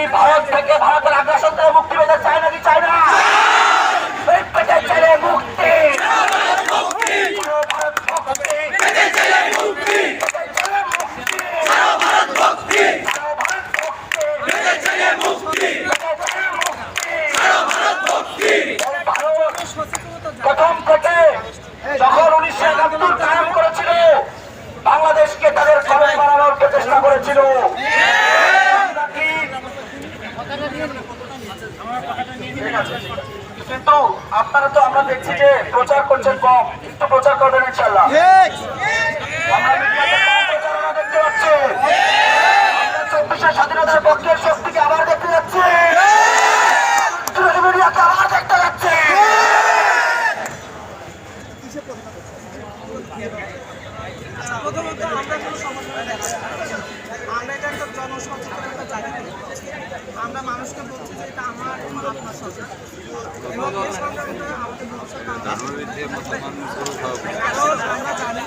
কি ভারত থেকে ভারতের আগ্রাসন থেকে মুক্তি পেতে চায় নাকি চায় না পেতে চাইলে মুক্তি প্রথম থেকে যখন উনিশশো একাত্তর কিন্তু আপনারা তো আমরা দেখছি যে প্রচার করছেন কম কিন্তু প্রচার করবেন ইনশাল্লাহ দেখতে পাচ্ছি। চব্বিশের স্বাধীনতার পক্ষের শক্তিকে আবার দেখতে যাচ্ছি। মিডিয়াকে দেখতে যাচ্ছি। আমরা এটা একটা জনসমস্যা আমরা মানুষকে বলছি যে এটা আমার এবং আপনার এবং এই সংক্রান্ত আমাদের ভবিষ্যৎ আমরা কারণ আমরা জানি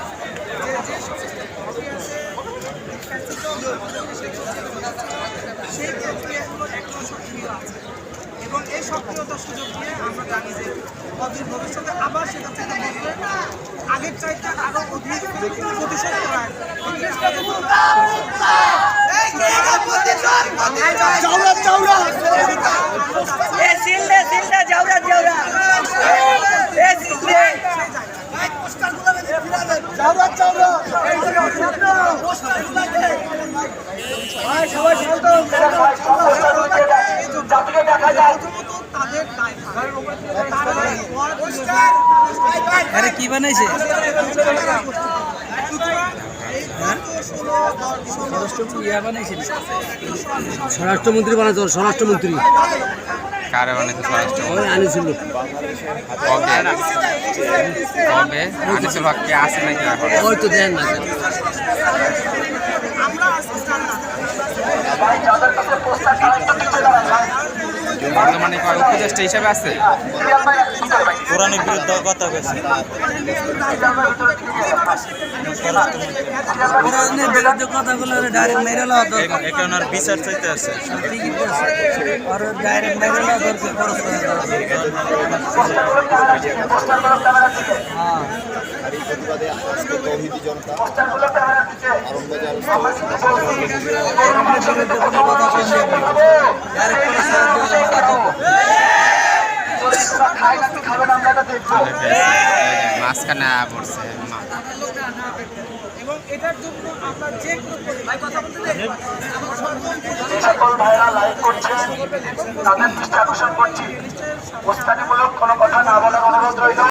যে যে সমস্ত ঘটে আছে সেই প্রক্রিয়াগুলো এখনও সক্রিয় আছে। এবং এই সক্রিয়তার সুযোগ দিয়ে আমরা জানি যে অদূর ভবিষ্যতে আবার সেটা থেকে বলবে আগের চাইতে আরও অধিক প্রতিশোধ করার আরে কি বানাইছে? ইয়া বানাইছে স্বরাষ্ট্রমন্ত্রী স্বরাষ্ট্রমন্ত্রী। কারে বানাইছে স্বরাষ্ট্র ওই আনিছিল কবে কবে আনিসুল হক কে আছে নাকি ওই তো দেন না। বর্তমানে উপদেষ্টা হিসাবে আছে? কোরআনের বিরুদ্ধে কথা কইছে কোরআনের বিরুদ্ধে কথাগুলো ডাইরেক্ট মেরে লওয়া দরকার। এখন আর বিচার চাইতে আছে। আর ডাইরেক্ট মেরে লওয়া দরকার খরচ করা দরকার ডাইরেক্ট মাঝখানে পড়ছে এবং এটার জন্য আমরা যে সকল ভাইরা লাইভ করছেন তাদের দৃষ্টি আকর্ষণ করছি। উস্তানিমূলক কোনো কথা না বলার অনুরোধ রইল।